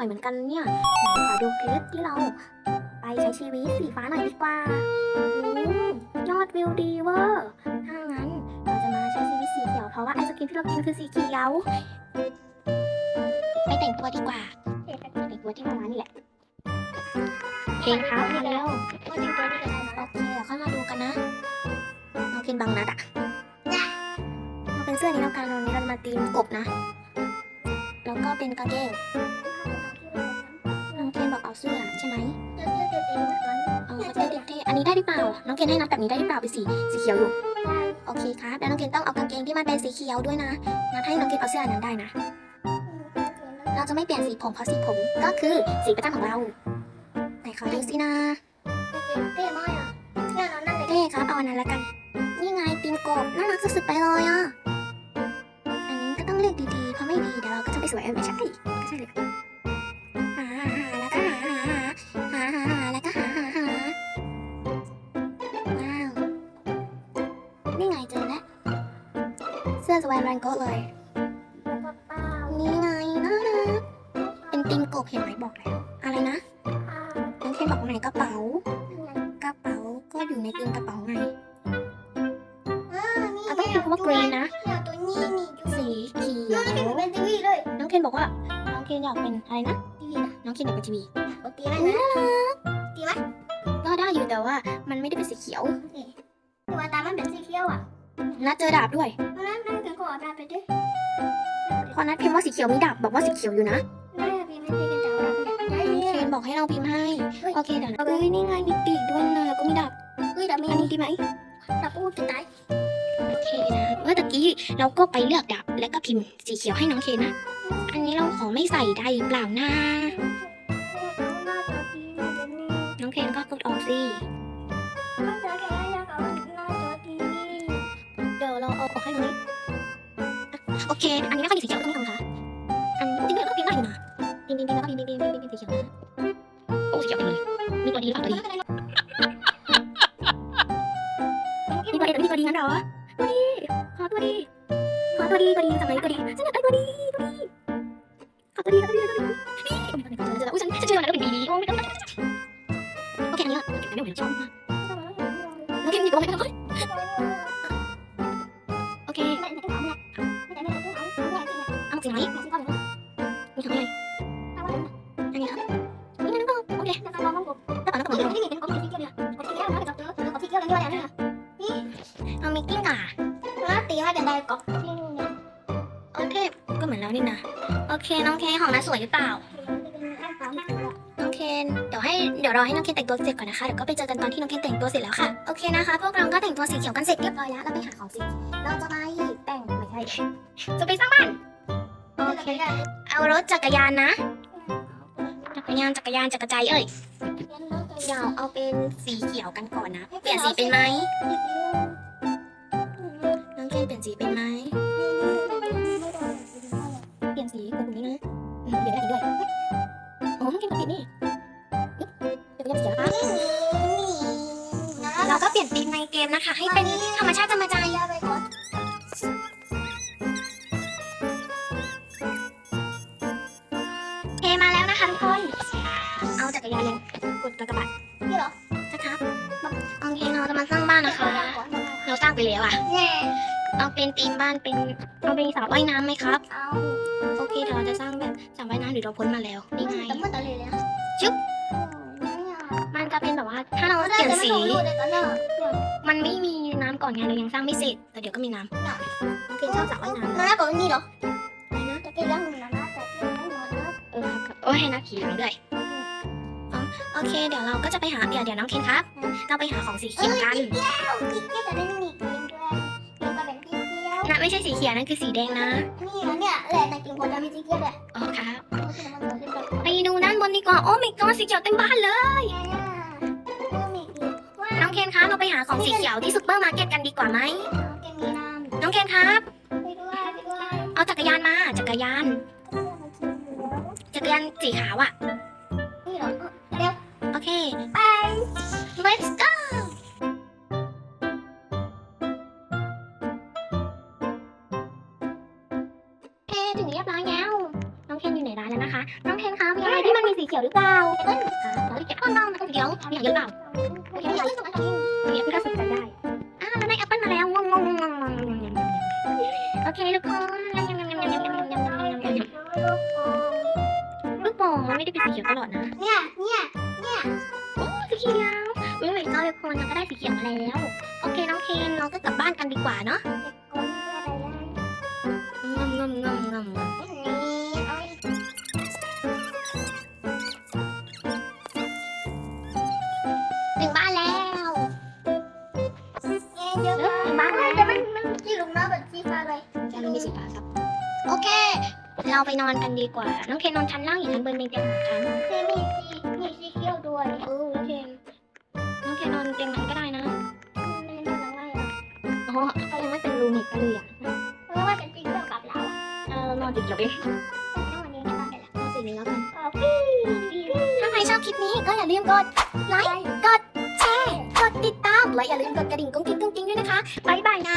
อยเหมือนกันเนี่ยขอดูคลิปที่เรา ไปใช้ชีวิตสีฟ้าหน่อยดีกว่าอยอดวิวดีเวอร์ถ้างั้นเราจะมาใช้ชีวิตสีเขียวเพราะว่าไอศกรีมที่เรากินคือสีเขียวไปแต่งตัวดีกว่าแต่งตัวที่ร้านนี่แหละเพลงครับเร็วก็จริงตัวนี้ก็ได้นโอเคเดี๋ยวค่อยมาดูกันนะน้องเพนบังนัดอะเราเป็นเสื้อนี้แล้วกันวันนี้เรามาตีมกบนะ แล้วก็เป็นกางเกง เสื้อใช่ไหมเสื้อเสื้อเต็มๆก่อนเออเขาจะได้เท่ๆอันนี้ได้หรือเปล่า น้องเคนให้นัดแบบนี้ได้หรือเปล่าเป็นสีสีเขียวอยู่ โอเคครับ แล้วน้องเคนต้องเอากางเกงที่มันเป็นสีเขียวด้วยนะ นัดให้น้องเคนเอาเสื้ออันนั้นได้นะ เราจะไม่เปลี่ยนสีผมเพราะสีผมก็คือสีประจำของเรา ไหนขอดูสินะเท่มากอะเนี่ยเรานั่งเลยเท่ครับเอาอันนั้นละกัน นี่ไงตีมกบน่ารักสุดๆไปเลยอะ อันนี้ก็ต้องเลือกดีๆ เพราะไม่ดีเดี๋ยวเราก็จะไม่สวยเออไม่ใช่ไม่ใช่เลย สื้อสวายแรงโก้เลยเปล่านี่ไงน่ารักเป็นตีมกบเห็นไหมบอกแล้วอะไรนะน้องเคนบอกว่าไหนกระเป๋า กระเป๋าก็อยู่ในตีมกระเป๋าไงอ่านี่เอาต้องพิมพ์คำว่า green นะเนี่ยตัวนี้นี่สีเขียนี่วเป็นทีวีเลยน้องเคนบอกว่า น้องเคนอยากเป็นอะไรนะทีวีนะน้องเคนอยากเป็นทีวีปกติไหมนะตีไหมก็ได้อยู่แต่ว่ามันไม่ได้เป็นสีเขียว ตัวตามันเป็นสีเขียวอะนัดเจอดาบด้วย เพราะนั้นนั่นคือขอตาไปด้วยพอนัดพิมพ์ว่าสีเขียวมีดาบบอกว่าสีเขียวอยู่นะได้พี่ไม่ตีกันแต่เราไม่ได้น้องเคนบอกให้เราพิมพ์ให้ โอเคเดี๋ยวนะเอ้ยนี่ไงมีปีกด้วยนะแล้วก็มีดาบเฮ้ยแต่มีอันนี้ดีไหมตาพูดจะตายโอเคนะเมื่อตะกี้เราก็ไปเลือกดาบแล้วก็พิมพ์สีเขียวให้น้องเคนนะ อันนี้เราขอไม่ใส่ได้หรือเปล่านะน้องเคนก็กดออกสิ โอเค อันนี้ไม่ค่อยมีสีเขียวก็ไม่ทำค่ะอันจริงๆก็พิมพ์ได้อยู่นะพิมพ์พิมพ์แล้วก็พิมพ์พิมพ์พิมพ์พิมพ์สีเขียวนะโอ้สีเขียวเต็มเลยมีตัวดีหรือเปล่าตัวดีมีตัวดีแต่ไม่มีตัวดีงั้นเหรอตัวดีขอตัวดีขอตัวดีตัวดีจากไหนตัวดีฉันอยากได้ตัวดี ไหนมีทำไมอันนี้ครับนี่นั่นก็โอเคแล้วก็แล้วก็เอามิกกิ้งก่ะตีให้เป็นได้ก็โอเคก็เหมือนแล้วนี่นะโอเคน้องเคนของน้าสวยหรือเปล่าน้องเคนเดี๋ยวให้เดี๋ยวรอให้น้องเคนแต่งตัวเสร็จก่อนนะคะเดี๋ยวก็ไปเจอกันตอนที่น้องเคนแต่งตัวเสร็จแล้วค่ะโอเคนะคะ พวกเราก็แต่งตัวสีเขียวกันเสร็จเรียบร้อยแล้วเราไปหาของสิเราจะไปแต่งไม่ใช่จะไปสร้างบ้าน เคเอารถจักรยานนะ จักรยานจักรยานจักรใจเอ้ยเดี๋ยวเอาเป็นสีเขียวกันก่อนนะเปลี่ยนสีเป็นไหมน้องเคนเปลี่ยนสีเป็นไหมเปลี่ยนสีเป็นตรงนี้นะอืมเปลี่ยนได้จริงด้วยโอ้น้องเคนก็เปลี่ยนนี่อึ๊บเดี๋ยวจะเสียนะคะเราก็เปลี่ยนธีมในเกมนะคะ ให้เป็นธรรมชาติธรรมใจ กดกระบะนะครับโอเคเราจะมาสร้างบ้านนะคะ เราสร้างไปแล้วอะเอาเป็นธีมบ้านเป็นเอาเป็นสระว่ายน้ำไหมครับโอเคเดี๋ยวเราจะสร้างแบบสระว่ายน้ำหรือเราพ้นมาแล้วนี่ไงมันจะเป็นแบบว่าถ้าเราเปลี่ยนสีมันไม่มีน้ำก่อนไงเรายังสร้างไม่เสร็จแต่เดี๋ยวก็มีน้ำโอเคชอบสระว่ายน้ำนะอะไรนะเออครับครับโอ้ยให้นักขี่หลังด้วยอ๋อโอ เคเดี๋ยวเราก็จะไปหาเดี๋ยวเดี๋ยวน้องเคนครับ เราไปหาของสีเขียวกันนะไม่ใช่สีเขียวนั่นคือสีแดงนะอ๋อครับไปดูด้านบนดีกว่าโอ้ไม่ก็สีเขียวเต็มบ้านเลยน้องเคนคะเราไปหาของสีเขียวที่ซุปเปอร์มาร์เก็ตกันดีกว่าไหมน้องเคนครับเอาจักรยานมาจักรยาน จักรยานสีขาวอะ Okay. Bye. Let's go. เคถึงเรียบร้อยแล้ว น้องเคนอยู่ในร้านแล้วนะคะ น้องเคนคะมีอะไรที่มันมีสีเขียวหรือเปล่าเอ้ยขอเก็บก้อนน้องนะคะเดี๋ยวมีอะไรหรือเปล่าเดี๋ยวมีอะไรก็สนใจได้อ่าแล้วได้แอปเปิ้ลมาแล้วงงงงงงงโอเคทุกคนลูกโป่งมันไม่ได้เป็นสีเขียวตลอดนะ เนี่ย เถียงอะไรแล้ว โอเคน้องเคน้องก็กลับบ้านกันดีกว่าเนาะงมงมงมงมถึงบ้านแล้วถึงบ้านแล้วจะลงมีสีฟ้าครับ โอเค เราไปนอนกันดีกว่า น้องเคนนอนชั้นล่างอย่างนั้นบนเป็นเด็กงชั้น ไม่มี ด้ละนอนสีนี้แล้วกันขอบคุณถ้าใครชอบคลิปนี้ก็อย่าลืมกดไลค์กดแชร์กดติดตามและอย่าลืมกดกระดิ่งกุ้งกิ้งกุ้งกิ้งด้วยนะคะบ๊ายบายนะ